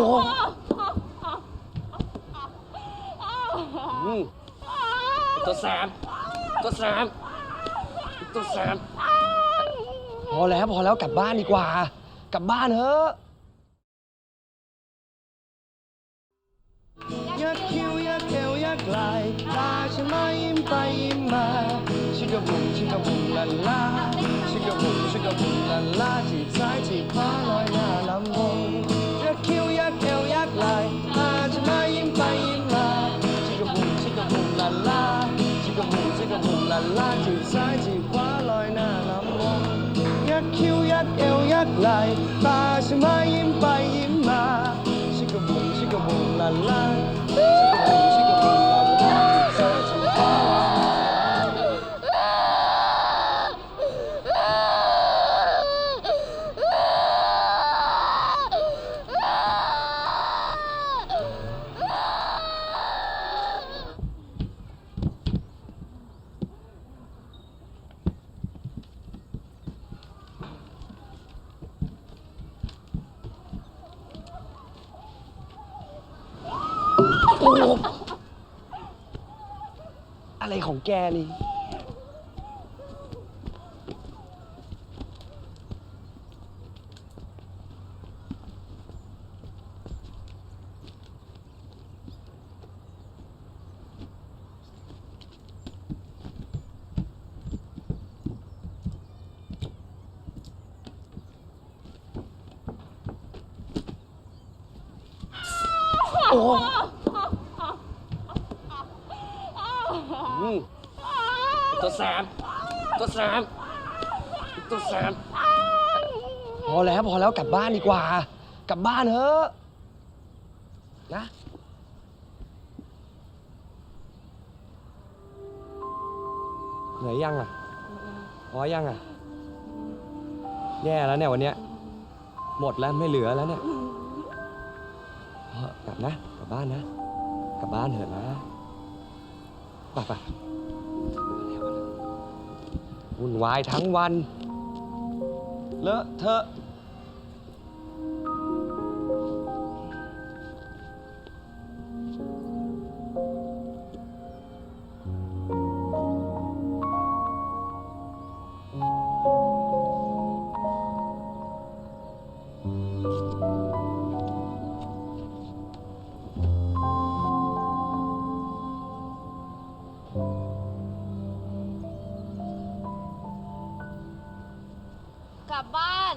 อ้โหอืมตัวแสบตัวแสบตัวแสบพอแล้วพอแล้วกลับบ้านดีกว่า กลับบ้านเถอะยักคิ้วยักเอวยักไหลตาฉันมายิ้มไปยิ้มมาชิกกะบุ๋มชิกกะบุ๋มลันลาชิกกะบุ๋มชิกกะบุ๋มลันลาจีบซ้ายจีบขวาลอยหน้า ชิกกะบุ๋มลันลาจีบซ้ายจีบขวาลอยหน้าลำวงยักคิ้วยักเอวยักไหลตาฉันมายิ้มไปยิ้มมาชิกกะบุ๋มชิกกะบุ๋มลันลา โอ้โหอะไรของแกนี่โอ้โห อืมตัวแสบตัวแสบตัวแสบพอแล้วพอแล้วกลับบ้านดีกว่า กลับบ้านเถอะนะเหนื่อยยังอะพอยังอะ แย่แล้วเนี่ยวันเนี้ยหมดแล้วไม่เหลือแล้วเนี่ยกลับนะ กลับบ้านนะ กลับบ้านเถอะนะ ไปไปวุ่นวายทั้งวัน เลอะเทอะ ลับบ้าน